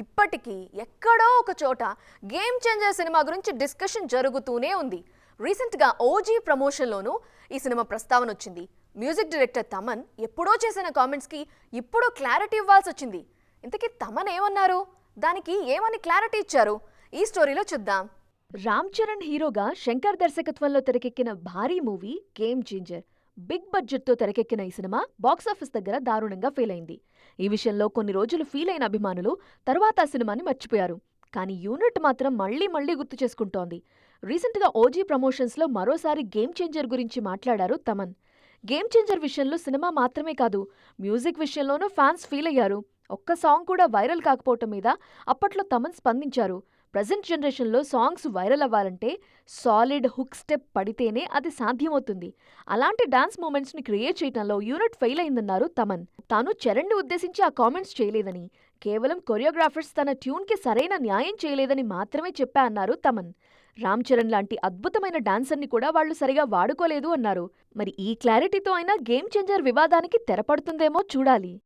ఇప్పటికీ ఎక్కడో ఒక చోట గేమ్ చేంజర్ సినిమా గురించి డిస్కషన్ జరుగుతూనే ఉంది. రీసెంట్గా ఓజీ ప్రమోషన్లోనూ ఈ సినిమా ప్రస్తావన వచ్చింది. మ్యూజిక్ డైరెక్టర్ తమన్ ఎప్పుడో చేసిన కామెంట్స్కి ఇప్పుడు క్లారిటీ ఇవ్వాల్సి వచ్చింది. ఇంతకీ తమన్ ఏమన్నారు? దానికి ఏమని క్లారిటీ ఇచ్చారు? ఈ స్టోరీలో చూద్దాం. రామ్ చరణ్ హీరోగా శంకర్ దర్శకత్వంలో తెరకెక్కిన భారీ మూవీ గేమ్ చేంజర్ బిగ్ బడ్జెట్తో తెరకెక్కిన ఈ సినిమా బాక్సాఫీస్ దగ్గర దారుణంగా ఫెయిల్ అయింది ఈ విషయంలో కొన్ని రోజులు ఫీల్ అయిన అభిమానులు తర్వాత ఆ సినిమాని మర్చిపోయారు. కానీ యూనిట్ మాత్రం మళ్ళీ మళ్ళీ గుర్తు చేసుకుంటోంది. రీసెంట్గా ఓజీ ప్రమోషన్స్లో మరోసారి గేమ్ చేంజర్ గురించి మాట్లాడారు తమన్. గేమ్ చేంజర్ విషయంలో సినిమా మాత్రమే కాదు మ్యూజిక్ విషయంలోనూ ఫ్యాన్స్ ఫీల్ అయ్యారు ఒక్క సాంగ్ కూడా వైరల్ కాకపోవటం మీద అప్పట్లో తమన్ స్పందించారు. ప్రజెంట్ జనరేషన్లో సాంగ్స్ వైరల్ అవ్వాలంటే సాలిడ్ హుక్ స్టెప్ పడితేనే అది సాధ్యమవుతుంది. అలాంటి డాన్స్ మూమెంట్స్ని క్రియేట్ చేయడంలో యూనిట్ ఫెయిల్ అయిందన్నారు తమన్. తాను చరణ్ని ఉద్దేశించి ఆ కామెంట్స్ చేయలేదని కేవలం కొరియోగ్రాఫర్స్ తన ట్యూన్కి సరైన న్యాయం చేయలేదని మాత్రమే చెప్పా అన్నారు తమన్. రామ్ చరణ్ లాంటి అద్భుతమైన డాన్సర్ని కూడా వాళ్ళు సరిగా వాడుకోలేదు అన్నారు. మరి ఈ క్లారిటీతో అయినా గేమ్ చేంజర్ వివాదానికి తెరపడుతుందేమో చూడాలి.